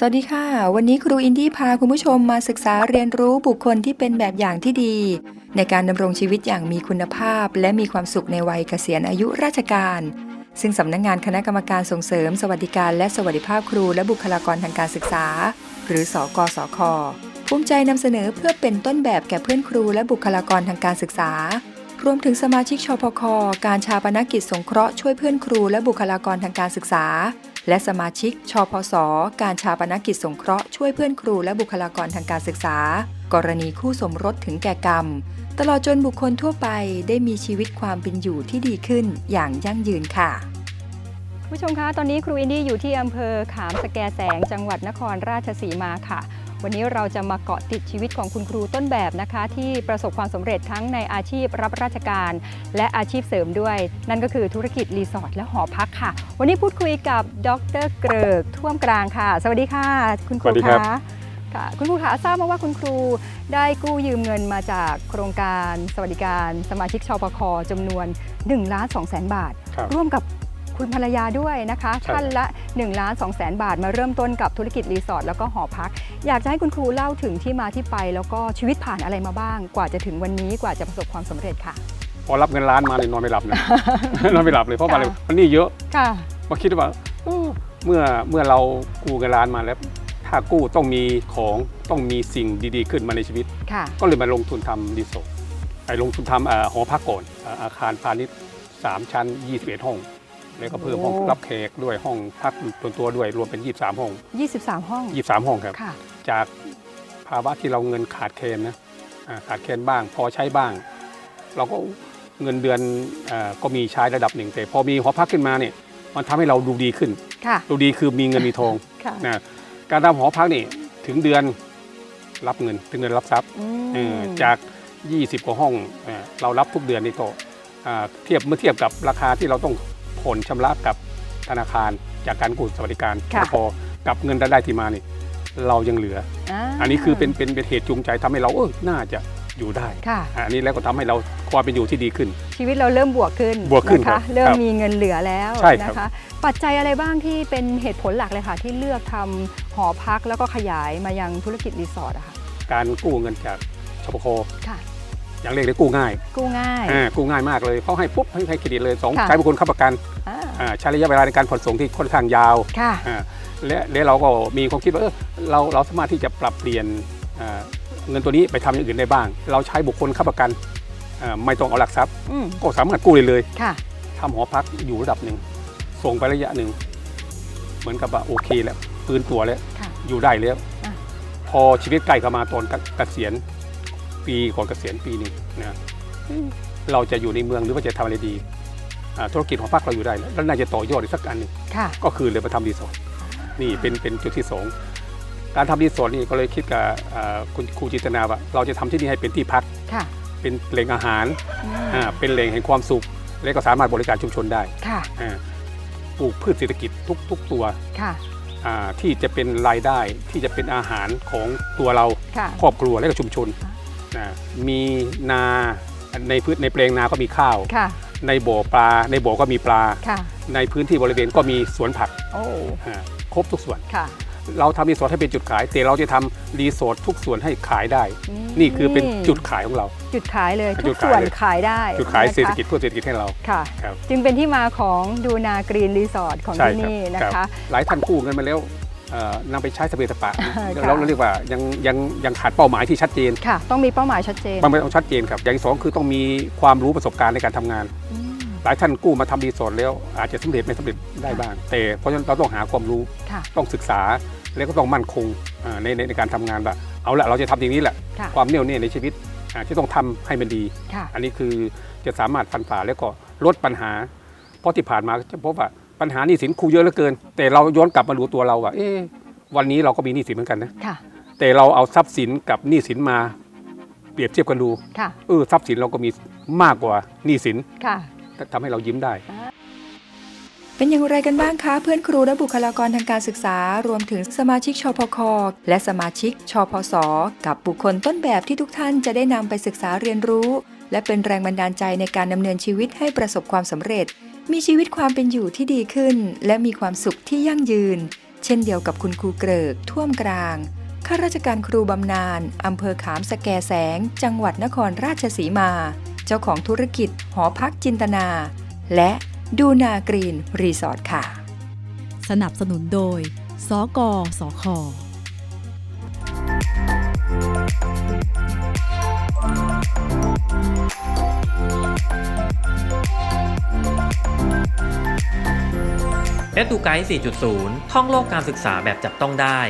สวัสดีค่ะ วันนี้ครูอินดี้พาคุณผู้ชมมาศึกษาเรียนรู้บุคคลที่เป็นแบบอย่างที่ดี ในการดำรงชีวิตอย่างมีคุณภาพ และมีความสุขในวัยเกษียณอายุราชการ ซึ่งสำนักงงานคณะกรรมการส่งเสริม สวัสดิการและสวัสดิภาพครูและบุคลากรทางการศึกษา หรือสกสคภูมิใจนำเสนอเพื่อเป็นต้นแบบแก่เพื่อนครูและบุคลากรทางการศึกษารวมถึงสมาชิกชพค การชาปนกิจสงเคราะห์ช่วยเพื่อนครูและบุคลากรทางการศึกษา และสมาชิกชพสการชาปนกิจสงเคราะห์ช่วยเพื่อนครูและบุคลากรทางการศึกษา กรณีคู่สมรสถึงแก่กรรม ตลอดจนบุคคลทั่วไปได้มีชีวิตความเป็นอยู่ที่ดีขึ้นอย่างยั่งยืนค่ะผู้ชมคะ ตอนนี้ครูอินดี้อยู่ที่อำเภอขามสแกแสง จังหวัดนครราชสีมาค่ะ วันนี้เราจะมาเกาะติดชีวิตของคุณครูต้นแบบนะคะ ที่ประสบความสำเร็จทั้งในอาชีพรับราชการ และอาชีพเสริมด้วย นั่นก็คือธุรกิจรีสอร์ทและหอพักค่ะ วันนี้พูดคุยกับดรเกริกท่วมกลางค่ะ สวัสดีค่ะ คุณครูสวัสดีครับคะค่ะคุณครูคะทราบมาว่าคุณครูได้กู้ยืมเงินมาจากโครงการ สวัสดิการ สมาชิกชปคจำนวน1ล้าน2แสนบาทครับร่วมกับ คุณภรรยาด้วยนะคะใช่ ท่านละ1ล้าน2แสนบาทมาเริ่มต้นกับธุรกิจรีสอร์ทแล้วก็หอพัก อยากจะให้คุณครูเล่าถึงที่มาที่ไป แล้วก็ชีวิตผ่านอะไรมาบ้าง กว่าจะถึงวันนี้กว่าจะประสบความสำเร็จค่ะ พอรับเงินล้านมาเลยนอนไม่หลับนะ นอนไม่หลับเลยเพราะว่าอะไรค่ะมันหนี่เยอะค่ะ มาคิดว่าเออเมื่อเมื่อเรากู้เงินล้านมาแล้ว ถ้ากู้ต้องมีของต้องมีสิ่งดีๆ ขึ้นมาในชีวิต ค่ะ ก็เลยมาลงทุนทำรีสอร์ทไปลงทุนทำเอ่อหอพักก่อนเอ่ออาคารพาณิชย์ 3 ชั้น 21 ห้อง แล้วก็เพิ่มห้องโอ้รับแขกด้วยห้องพักส่วนตัวด้วยรวมเป็น 23 ห้อง 23 ห้อง 23 ห้องครับ ค่ะ จากภาวะที่เราเงินขาดแคลนนะอ่าขาดแคลนบ้าง พอใช้บ้าง เราก็เงินเดือนเออก็มีใช้ระดับหนึ่งแต่พอมีหอพักขึ้นมาเนี่ยมันทำให้เราดูดีขึ้น ค่ะ ดูดีคือมีเงินมีทองค่ะนะการทำหอพักนี่ถึงเดือนรับเงินถึงเดือนรับทรัพย์ อืม เออจาก 20 กว่าห้องเออเรารับทุกเดือนนี่ก็อ่าเทียบเมื่อเทียบกับราคาที่เราต้องผ่อ นชำระกับธนาคารจากการกู้สวัสดิการค่ะ พอกับเงินรายได้ที่มานี่เรายังเหลือาอันนี้คือเป็นเป็นเป็นเหตุจูงใจทำให้เราเออน่าจะอยู่ได้ค่ะ อะอันนี้แล้วก็ทำให้เราความเป็นอยู่ที่ดีขึ้น ชีวิตเราเริ่มบวกขึ้นบวกขึ้นนะครัคะบเริ่มครับมีเงินเหลือแล้วใช่ครับ นะคะ ปัจจัยอะไรบ้างที่เป็นเหตุผลหลักเลยค่ะ ที่เลือกทำหอพักแล้วก็ขยายมายังธุรกิจรีสอร์ทอะค่ะการกู้เงินจากชปคค่ะ อย่างเรียกได้กู้ง่ายกู้ง่ายอ่ากู้ง่ายมากเลยเขาให้ปุ๊บให้ให้เครดิตเลยสองค่ะใช้บุคคลค้ำประกันอ่าอ่าใช้ระยะเวลาในการผ่อนส่งที่ค่อนข้างยาวค่ะอ่าและและเราก็มีความคิดว่าเออเราเราสามารถที่จะปรับเปลี่ยนอ่าเงินตัวนี้ไปทำอย่างอื่นได้บ้าง เราใช้บุคคลค้ำประกันอ่าไม่ต้องเอาหลักทรัพย์อืมก็สามารถกู้เลยเลยค่ะทำหอพักอยู่ระดับหนึ่งส่งไประยะหนึ่งเหมือนกับว่าโอเคแล้วฟื้นตัวแล้วค่ะอยู่ได้แล้วอะพอชีวิตใกล้เข้ามาตอนเกษียณ ปีก่อนเกษียณปีหนึ่งนะเราจะอยู่ในเมืองหรือว่าจะทำอะไรดีอ่าธุรกิจหอพักเราอยู่ได้แล้วแล้วน่าจะต่อยอดอีกสักอันหนึ่งค่ะก็คือเลยมาทำรีสอร์ทนี่เป็นเป็นจุดที่สองการทำรีสอร์ทนี่ก็เลยคิดกับอ่าคุณครูจินตนาว่า เราจะทำที่นี่ให้เป็นที่พักค่ะเป็นแหล่งอาหารอืมอ่าเป็นแหล่งแห่งความสุข และก็สามารถบริการชุมชนได้ค่ะอ่าปลูกพืชเศรษฐกิจทุกทุกตัวค่ะอ่าที่จะเป็นรายได้ที่จะเป็นอาหารของตัวเราค่ะครอบครัวและก็ชุมชนค่ะ นะมีนาในพื้นในแปลงนาก็มีข้าว ค่ะ ในบ่อปลา ในบ่อก็มีปลา ค่ะ ในพื้นที่บริเวณก็มีสวนผักโอ้ อ่าครบทุกส่วน ค่ะเราทำรีสอร์ทให้เป็นจุดขาย แต่เราจะทำรีสอร์ททุกส่วนให้ขายได้อืมนี่คือเป็นจุดขายของเรา จุดขายเลย จุทุดกขายส่วนเลย ขายได้จุดขายนะคะเศรษฐกิจเพื่อเศรษฐกิจให้เราค่ะ ครับจึงเป็นที่มาของดูนากรีนรีสอร์ทของใช่ที่ครับนี่นะรับคะหลายท่านกู้เงินมาแล้วเอ่อ นำไปใช้สเปรย์สปะค่ะเราเราเรียกว่ายังยังยังขาดเป้าหมายที่ชัดเจนค่ะ ต้องมีเป้าหมายชัดเจนบางไม่ต้องชัดเจนครับ อย่างที่สองคือต้องมีความรู้ประสบการณ์ในการทำงานอืมหลายท่านกู้มาทำรีสอร์ทแล้วอาจจะสำเร็จไม่สำเร็จได้บ้าง แต่เพราะฉะนั้นเราต้องหาความรู้ค่ะต้องศึกษาแล้วก็ต้องมั่นคงอ่าในในในการทำงานว่าเอาละเราจะทำอย่างนี้แหละค่ะความแน่วแน่ในชีวิตอ่าที่ต้องทำให้มันดีค่ะอันนี้คือจะสามารถฟันฝ่าแล้วก็ลดปัญหา เพราะที่ผ่านมาจะพบว่า ปัญหาหนี้สินครูเยอะเหลือเกิน แต่เราย้อนกลับมาดูตัวเราว่าเอ๊ะวันนี้เราก็มีหนี้สินเหมือนกันนะค่ะ แต่เราเอาทรัพย์สินกับหนี้สินมาเปรียบเทียบกันดูค่ะ เออทรัพย์สินเราก็มีมากกว่าหนี้สินค่ะ ทำให้เรายิ้มได้ เป็นอย่างไรกันบ้างคะ เพื่อนครูและบุคลากรทางการศึกษารวมถึงสมาชิกชพค และสมาชิกชพส กับบุคคลต้นแบบที่ทุกท่านจะได้นำไปศึกษาเรียนรู้ และเป็นแรงบันดาลใจในการดำเนินชีวิตให้ประสบความสำเร็จ มีชีวิตความเป็นอยู่ที่ดีขึ้น และมีความสุขที่ยั่งยืน เช่นเดียวกับคุณครูเกริกท่วมกลางข้าราชการครูบำนาญอำเภอขามสแกแสง จังหวัดนครราชสีมา เจ้าของธุรกิจ หอพักจินตนา และดูนากรีนรีสอร์ทค่ะ สนับสนุนโดย สกสค และดูไกด์4.0 ท่องโลกการศึกษาแบบจับต้องได้